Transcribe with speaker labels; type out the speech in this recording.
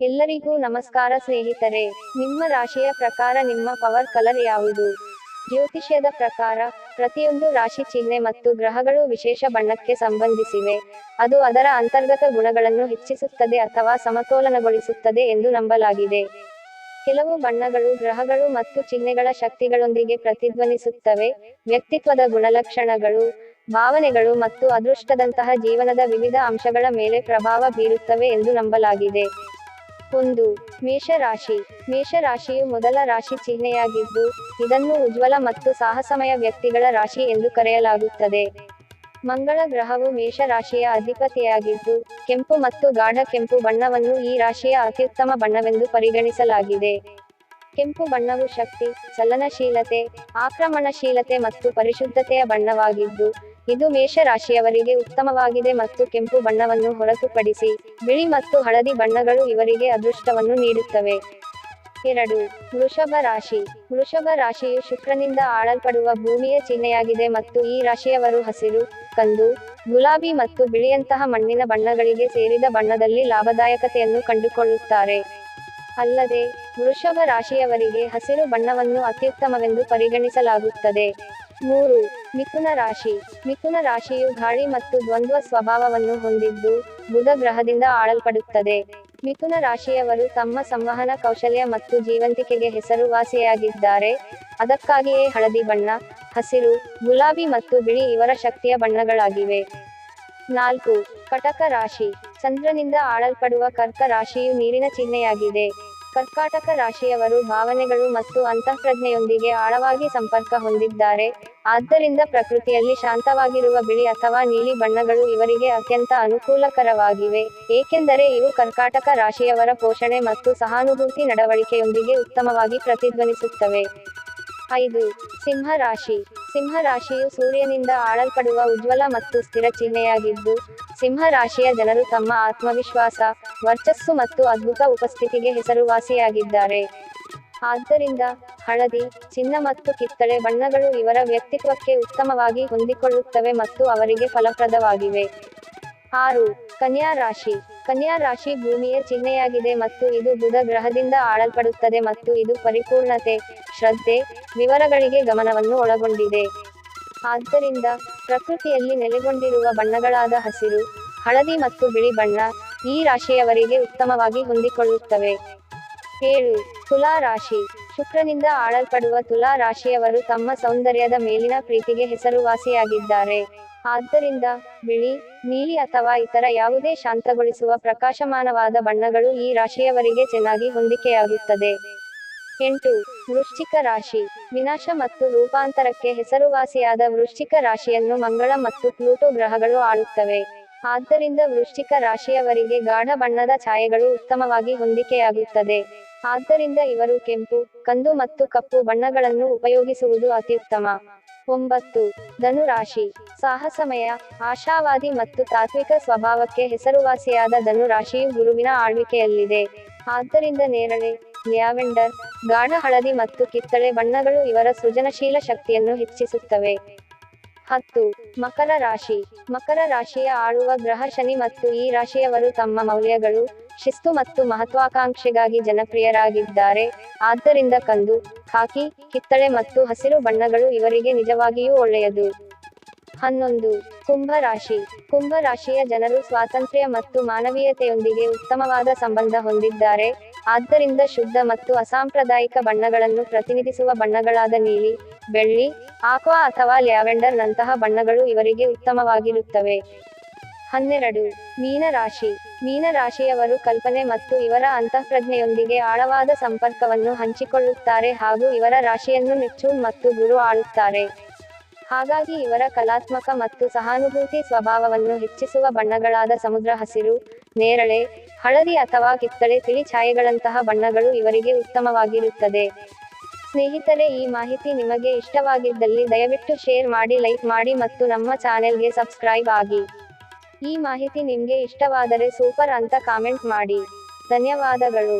Speaker 1: ಎಲ್ಲರಿಗೂ ನಮಸ್ಕಾರ ಸ್ನೇಹಿತರೆ. ನಿಮ್ಮ ರಾಶಿಯ ಪ್ರಕಾರ ನಿಮ್ಮ ಪವರ್ ಕಲರ್ ಯಾವುದು? ಜ್ಯೋತಿಷ್ಯದ ಪ್ರಕಾರ, ಪ್ರತಿಯೊಂದು ರಾಶಿ ಚಿಹ್ನೆ ಮತ್ತು ಗ್ರಹಗಳು ವಿಶೇಷ ಬಣ್ಣಕ್ಕೆ ಸಂಬಂಧಿಸಿವೆ. ಅದು ಅದರ ಅಂತರ್ಗತ ಗುಣಗಳನ್ನು ಹೆಚ್ಚಿಸುತ್ತದೆ ಅಥವಾ ಸಮತೋಲನಗೊಳಿಸುತ್ತದೆ ಎಂದು ನಂಬಲಾಗಿದೆ. ಕೆಲವು ಬಣ್ಣಗಳು ಗ್ರಹಗಳು ಮತ್ತು ಚಿಹ್ನೆಗಳ ಶಕ್ತಿಗಳೊಂದಿಗೆ ಪ್ರತಿಧ್ವನಿಸುತ್ತವೆ. ವ್ಯಕ್ತಿತ್ವದ ಗುಣಲಕ್ಷಣಗಳು, ಭಾವನೆಗಳು ಮತ್ತು ಅದೃಷ್ಟದಂತಹ ಜೀವನದ ವಿವಿಧ ಅಂಶಗಳ ಮೇಲೆ ಪ್ರಭಾವ ಬೀರುತ್ತವೆ ಎಂದು ನಂಬಲಾಗಿದೆ. ಒಂದು, ಮೇಷರಾಶಿ. ಮೇಷರಾಶಿಯು ಮೊದಲ ರಾಶಿ ಚಿಹ್ನೆಯಾಗಿದ್ದು, ಇದನ್ನು ಉಜ್ವಲ ಮತ್ತು ಸಾಹಸಮಯ ವ್ಯಕ್ತಿಗಳ ರಾಶಿ ಎಂದು ಕರೆಯಲಾಗುತ್ತದೆ. ಮಂಗಳ ಗ್ರಹವು ಮೇಷರಾಶಿಯ ಅಧಿಪತಿಯಾಗಿದ್ದು, ಕೆಂಪು ಮತ್ತು ಗಾಢ ಕೆಂಪು ಬಣ್ಣವನ್ನು ಈ ರಾಶಿಯ ಅತ್ಯುತ್ತಮ ಬಣ್ಣವೆಂದು ಪರಿಗಣಿಸಲಾಗಿದೆ. ಕೆಂಪು ಬಣ್ಣವು ಶಕ್ತಿ, ಚಲನಶೀಲತೆ, ಆಕ್ರಮಣಶೀಲತೆ ಮತ್ತು ಪರಿಶುದ್ಧತೆಯ ಬಣ್ಣವಾಗಿದ್ದು ಇದು ಮೇಷರಾಶಿಯವರಿಗೆ ಉತ್ತಮವಾಗಿದೆ ಮತ್ತು ಕೆಂಪು ಬಣ್ಣವನ್ನು ಹೊರತುಪಡಿಸಿ ಬಿಳಿ ಮತ್ತು ಹಳದಿ ಬಣ್ಣಗಳು ಇವರಿಗೆ ಅದೃಷ್ಟವನ್ನು ನೀಡುತ್ತವೆ. ಎರಡು, ವೃಷಭ ರಾಶಿ. ವೃಷಭ ರಾಶಿಯು ಶುಕ್ರನಿಂದ ಆಳಲ್ಪಡುವ ಭೂಮಿಯ ಚಿಹ್ನೆಯಾಗಿದೆ ಮತ್ತು ಈ ರಾಶಿಯವರು ಹಸಿರು, ಕಂದು, ಗುಲಾಬಿ ಮತ್ತು ಬಿಳಿಯಂತಹ ಮಣ್ಣಿನ ಬಣ್ಣಗಳಿಗೆ ಸೇರಿದ ಬಣ್ಣದಲ್ಲಿ ಲಾಭದಾಯಕತೆಯನ್ನು ಕಂಡುಕೊಳ್ಳುತ್ತಾರೆ. ಅಲ್ಲದೆ, ವೃಷಭ ರಾಶಿಯವರಿಗೆ ಹಸಿರು ಬಣ್ಣವನ್ನು ಅತ್ಯುತ್ತಮವೆಂದು ಪರಿಗಣಿಸಲಾಗುತ್ತದೆ. ಮೂರು, ಮಿಥುನ ರಾಶಿ. ಮಿಥುನ ರಾಶಿಯು ಗಾಳಿ ಮತ್ತು ದ್ವಂದ್ವ ಸ್ವಭಾವವನ್ನು ಹೊಂದಿದ್ದು, ಬುಧ ಗ್ರಹದಿಂದ ಆಳಲ್ಪಡುತ್ತದೆ. ಮಿಥುನ ರಾಶಿಯವರು ತಮ್ಮ ಸಂವಹನ ಕೌಶಲ್ಯ ಮತ್ತು ಜೀವಂತಿಕೆಗೆ ಹೆಸರುವಾಸಿಯಾಗಿದ್ದಾರೆ. ಅದಕ್ಕಾಗಿಯೇ ಹಳದಿ ಬಣ್ಣ, ಹಸಿರು, ಗುಲಾಬಿ ಮತ್ತು ಬಿಳಿ ಇವರ ಶಕ್ತಿಯ ಬಣ್ಣಗಳಾಗಿವೆ. ನಾಲ್ಕು, ಕಟಕ ರಾಶಿ. ಚಂದ್ರನಿಂದ ಆಳಲ್ಪಡುವ ಕರ್ಕ ರಾಶಿಯು ನೀರಿನ ಚಿಹ್ನೆಯಾಗಿದೆ. ಕರ್ಕಾಟಕ ರಾಶಿಯವರು ಭಾವನೆಗಳು ಮತ್ತು ಅಂತಃಪ್ರಜ್ಞೆಯೊಂದಿಗೆ ಆಳವಾಗಿ ಸಂಪರ್ಕ ಹೊಂದಿದ್ದಾರೆ. ಆದ್ದರಿಂದ ಪ್ರಕೃತಿಯಲ್ಲಿ ಶಾಂತವಾಗಿರುವ ಬಿಳಿ ಅಥವಾ ನೀಲಿ ಬಣ್ಣಗಳು ಇವರಿಗೆ ಅತ್ಯಂತ ಅನುಕೂಲಕರವಾಗಿವೆ. ಏಕೆಂದರೆ ಇವು ಕರ್ಕಾಟಕ ರಾಶಿಯವರ ಪೋಷಣೆ ಮತ್ತು ಸಹಾನುಭೂತಿ ನಡವಳಿಕೆಯೊಂದಿಗೆ ಉತ್ತಮವಾಗಿ ಪ್ರತಿಧ್ವನಿಸುತ್ತವೆ. ಐದು, ಸಿಂಹ ರಾಶಿ. ಸಿಂಹ ರಾಶಿಯು ಸೂರ್ಯನಿಂದ ಆಳಲ್ಪಡುವ ಉಜ್ವಲ ಮತ್ತು ಸ್ಥಿರ ಚಿಹ್ನೆಯಾಗಿದ್ದು ಸಿಂಹ ರಾಶಿಯ ಜನರು ತಮ್ಮ ಆತ್ಮವಿಶ್ವಾಸ, ವರ್ಚಸ್ಸು ಮತ್ತು ಅದ್ಭುತ ಉಪಸ್ಥಿತಿಗೆ ಹೆಸರುವಾಸಿಯಾಗಿದ್ದಾರೆ. ಆದ್ದರಿಂದ ಹಳದಿ, ಚಿನ್ನ ಮತ್ತು ಕಿತ್ತಳೆ ಬಣ್ಣಗಳು ಇವರ ವ್ಯಕ್ತಿತ್ವಕ್ಕೆ ಉತ್ತಮವಾಗಿ ಹೊಂದಿಕೊಳ್ಳುತ್ತವೆ ಮತ್ತು ಅವರಿಗೆ ಫಲಪ್ರದವಾಗಿವೆ. ಆರು, ಕನ್ಯಾ ರಾಶಿ. ಕನ್ಯಾ ರಾಶಿ ಭೂಮಿಯ ಚಿಹ್ನೆಯಾಗಿದೆ ಮತ್ತು ಇದು ಬುಧ ಗ್ರಹದಿಂದ ಆಳಲ್ಪಡುತ್ತದೆ ಮತ್ತು ಇದು ಪರಿಪೂರ್ಣತೆ, ಶ್ರದ್ಧೆ, ವಿವರಗಳಿಗೆ ಗಮನವನ್ನು ಒಳಗೊಂಡಿದೆ. ಆದ್ದರಿಂದ ಪ್ರಕೃತಿಯಲ್ಲಿ ನೆಲೆಗೊಂಡಿರುವ ಬಣ್ಣಗಳಾದ ಹಸಿರು, ಹಳದಿ ಮತ್ತು ಬಿಳಿ ಬಣ್ಣ ಈ ರಾಶಿಯವರಿಗೆ ಉತ್ತಮವಾಗಿ ಹೊಂದಿಕೊಳ್ಳುತ್ತವೆ. ಏಳು, ತುಲಾ ರಾಶಿ. ಶುಕ್ರನಿಂದ ಆಳಲ್ಪಡುವ ತುಲಾ ರಾಶಿಯವರು ತಮ್ಮ ಸೌಂದರ್ಯದ ಮೇಲಿನ ಪ್ರೀತಿಗೆ ಹೆಸರುವಾಸಿಯಾಗಿದ್ದಾರೆ. ಆದ್ದರಿಂದ ಬಿಳಿ, ನೀಲಿ ಅಥವಾ ಇತರ ಯಾವುದೇ ಶಾಂತಗೊಳಿಸುವ ಪ್ರಕಾಶಮಾನವಾದ ಬಣ್ಣಗಳು ಈ ರಾಶಿಯವರಿಗೆ ಚೆನ್ನಾಗಿ ಹೊಂದಿಕೆಯಾಗುತ್ತದೆ. ಎಂಟು, ವೃಶ್ಚಿಕ ರಾಶಿ. ವಿನಾಶ ಮತ್ತು ರೂಪಾಂತರಕ್ಕೆ ಹೆಸರುವಾಸಿಯಾದ ವೃಶ್ಚಿಕ ರಾಶಿಯನ್ನು ಮಂಗಳ ಮತ್ತು ಪ್ಲೂಟೋ ಗ್ರಹಗಳು ಆಳುತ್ತವೆ. ಆದ್ದರಿಂದ ವೃಶ್ಚಿಕ ರಾಶಿಯವರಿಗೆ ಗಾಢ ಬಣ್ಣದ ಛಾಯೆಗಳು ಉತ್ತಮವಾಗಿ ಹೊಂದಿಕೆಯಾಗುತ್ತದೆ. ಆದ್ದರಿಂದ ಇವರು ಕೆಂಪು, ಕಂದು ಮತ್ತು ಕಪ್ಪು ಬಣ್ಣಗಳನ್ನು ಉಪಯೋಗಿಸುವುದು ಅತ್ಯುತ್ತಮ. ಒಂಬತ್ತು, ಧನುರಾಶಿ. ಸಾಹಸಮಯ, ಆಶಾವಾದಿ ಮತ್ತು ತಾತ್ವಿಕ ಸ್ವಭಾವಕ್ಕೆ ಹೆಸರುವಾಸಿಯಾದ ಧನುರಾಶಿಯು ಗುರುವಿನ ಆಳ್ವಿಕೆಯಲ್ಲಿದೆ. ಆದ್ದರಿಂದ ನೇರಳೆ, ಲ್ಯಾವೆಂಡರ್ ಗಾಢ ಹಳದಿ ಮತ್ತು ಕಿತ್ತಳೆ ಬಣ್ಣಗಳು ಇವರ ಸೃಜನಶೀಲ ಶಕ್ತಿಯನ್ನು ಹೆಚ್ಚಿಸುತ್ತವೆ. ಹತ್ತು, ಮಕರ ರಾಶಿ. ಮಕರ ರಾಶಿಯ ಆಳುವ ಗ್ರಹ ಶನಿ ಮತ್ತು ಈ ರಾಶಿಯವರು ತಮ್ಮ ಮೌಲ್ಯಗಳು, ಶಿಸ್ತು ಮತ್ತು ಮಹತ್ವಾಕಾಂಕ್ಷೆಗಾಗಿ ಜನಪ್ರಿಯರಾಗಿದ್ದಾರೆ. ಆದ್ದರಿಂದ ಕಂದು, ಖಾಕಿ, ಕಿತ್ತಳೆ ಮತ್ತು ಹಸಿರು ಬಣ್ಣಗಳು ಇವರಿಗೆ ನಿಜವಾಗಿಯೂ ಒಳ್ಳೆಯದು. ಹನ್ನೊಂದು, ಕುಂಭ ರಾಶಿ. ಕುಂಭ ರಾಶಿಯ ಜನರು ಸ್ವಾತಂತ್ರ್ಯ ಮತ್ತು ಮಾನವೀಯತೆಯೊಂದಿಗೆ ಉತ್ತಮವಾದ ಸಂಬಂಧ ಹೊಂದಿದ್ದಾರೆ. ಆದ್ದರಿಂದ ಶುದ್ಧ ಮತ್ತು ಅಸಾಂಪ್ರದಾಯಿಕ ಬಣ್ಣಗಳನ್ನು ಪ್ರತಿನಿಧಿಸುವ ಬಣ್ಣಗಳಾದ ನೀಲಿ, ಬೆಳ್ಳಿ, ಆಕ್ವಾ ಅಥವಾ ಲ್ಯಾವೆಂಡರ್ ನಂತಹ ಬಣ್ಣಗಳು ಇವರಿಗೆ ಉತ್ತಮವಾಗಿರುತ್ತವೆ. ಹನ್ನೆರಡು. ಮೀನರಾಶಿ. ಮೀನರಾಶಿಯವರು ಕಲ್ಪನೆ ಮತ್ತು ಇವರ ಅಂತಃಪ್ರಜ್ಞೆಯೊಂದಿಗೆ ಆಳವಾದ ಸಂಪರ್ಕವನ್ನು ಹಂಚಿಕೊಳ್ಳುತ್ತಾರೆ ಹಾಗೂ ಇವರ ರಾಶಿಯನ್ನು ನೆಪ್ಚೂನ್ ಮತ್ತು ಗುರು ಆಳುತ್ತಾರೆ. ಹಾಗಾಗಿ ಇವರ ಕಲಾತ್ಮಕ ಮತ್ತು ಸಹಾನುಭೂತಿ ಸ್ವಭಾವವನ್ನು ಹೆಚ್ಚಿಸುವ ಬಣ್ಣಗಳಾದ ಸಮುದ್ರ ಹಸಿರು, ನೇರಳೆ ಹಳದಿ ಅಥವಾ ಕಿತ್ತಳೆ ತಿಳಿ ಛಾಯೆಗಳಂತಹ ಬಣ್ಣಗಳು ಇವರಿಗೆ ಉತ್ತಮವಾಗಿರುತ್ತದೆ. ಸ್ನೇಹಿತರೆ, ಈ ಮಾಹಿತಿ ನಿಮಗೆ ಇಷ್ಟವಾಗಿದ್ದಲ್ಲಿ ದಯವಿಟ್ಟು ಶೇರ್ ಮಾಡಿ, ಲೈಕ್ ಮಾಡಿ ಮತ್ತು ನಮ್ಮ ಚಾನೆಲ್ಗೆ ಸಬ್ಸ್ಕ್ರೈಬ್ ಆಗಿ. ಈ ಮಾಹಿತಿ ನಿಮಗೆ ಇಷ್ಟವಾದರೆ ಸೂಪರ್ ಅಂತ ಕಾಮೆಂಟ್ ಮಾಡಿ. ಧನ್ಯವಾದಗಳು.